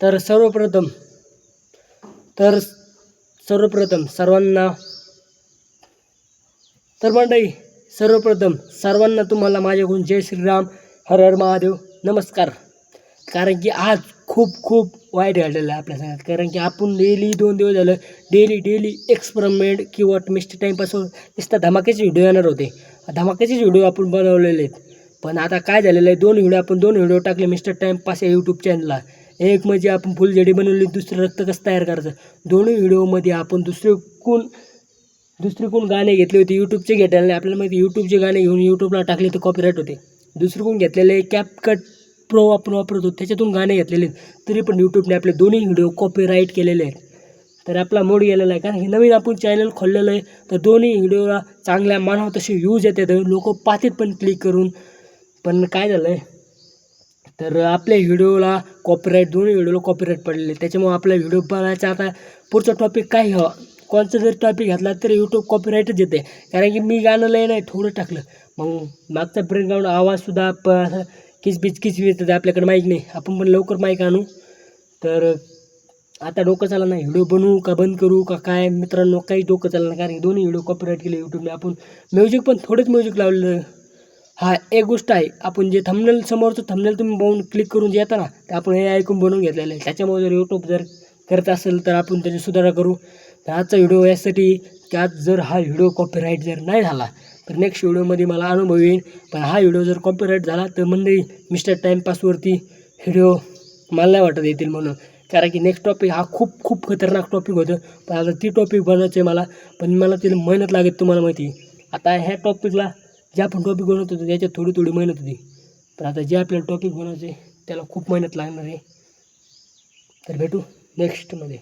तर सर्वप्रथम तर सर्वप्रथम सर्वांना तर मंडळी सर्वप्रथम सर्वांना तुम्हाला माझ्याकडून जय श्रीराम हर हर महादेव नमस्कार. कारण की आज खूप खूप वाईट घडलेलं आहे आपल्या सगळ्यात कारण की आपण डेली दोन दिवस झालं डेली डेली एक्सपेरिमेंट किंवा मिस्टर टाईमपासून नुसता धमाक्याचे व्हिडिओ येणार होते. धमाक्याचेच व्हिडिओ आपण बनवलेले आहेत. पण आता काय झालेलं आहे दोन व्हिडिओ आपण दोन व्हिडिओ टाकले मिस्टर टाईमपास या यूट्यूब चॅनलला एक म्हणजे आपण फुलझडी बनवली दुसरं रक्त कसं तयार करायचं? दोन्ही व्हिडिओमध्ये आपण दुसरे कोण दुसरे कोण गाणे घेतले होते यूट्यूबचे घेतलेले आपल्याला माहिती यूट्यूबचे गाणे घेऊन यूट्यूबला टाकले तर कॉपीराईट होते. दुसरे कोण घेतलेले कॅपकट प्रो आपण वापरत होतो त्याच्यातून गाणे घेतलेले आहेत. तरी पण यूट्यूबने आपले दोन्ही व्हिडिओ कॉपीराईट केलेले आहेत. तर आपला मोड गेलेला आहे. कारण हे नवीन आपण चॅनल खोललेलं आहे तर दोन्ही व्हिडिओला चांगल्या मानव तसे व्ह्यूज येतात लोक पाहतात पण क्लिक करून. पण काय झालं आहे तर आपल्या व्हिडिओला कॉपीराईट दोन्ही व्हिडिओला कॉपीराईट पडलेले. त्याच्यामुळे आपला व्हिडिओ बनायचा आता पुढचा टॉपिक काय घ्यावा कोणचा जर टॉपिक घातला तरी यूट्यूब कॉपीराईटच येते. कारण की मी गाणं लय नाही थोडं टाकलं. मग मागचा ब्रेकग्राऊंड आवाजसुद्धा प असं किचबिच किचबिच येतं आपल्याकडे माईक नाही. आपण पण लवकर माईक आणू. तर आता डोकं चाललं नाही. व्हिडिओ बनवू का बंद करू का काय? मित्रांनो काही डोकं चाललं नाही. कारण की दोन्ही व्हिडिओ कॉपीराईट केले यूट्यूबने आपण म्युझिक पण थोडंच म्युझिक लावलेलं. हा एक गोष्ट आहे आपण जे थंबनेल समोरचं थंबनेल तुम्ही बघून क्लिक करून जे येतं ना ते आपण हे ऐकून बनवून घेतलेलं आहे. त्याच्यामुळे जर यूट्यूब जर करत असेल तर आपण त्याची सुधारणा करू. तर आजचा व्हिडिओ यासाठी की आज जर हा व्हिडिओ कॉपीराईट जर नाही झाला तर नेक्स्ट व्हिडिओमध्ये मला अनुभव येईल. पण हा व्हिडिओ जर कॉपीराईट झाला तर मंडळी मिस्टर टाईमपासवरती व्हिडिओ मला नाही वाटत येतील म्हणून. कारण की नेक्स्ट टॉपिक हा खूप खूप खतरनाक टॉपिक होतं. पण आता ती टॉपिक बनवायचं आहे मला पण मला तिला मेहनत लागेल तुम्हाला माहिती. आता ह्या टॉपिकला जे आपण टॉपिक बनवत होतो त्याच्यात थोडी थोडी मेहनत होती. पण आता जे आपल्याला टॉपिक बनवायचं आहे त्याला खूप मेहनत लागणार आहे. तर भेटू नेक्स्टमध्ये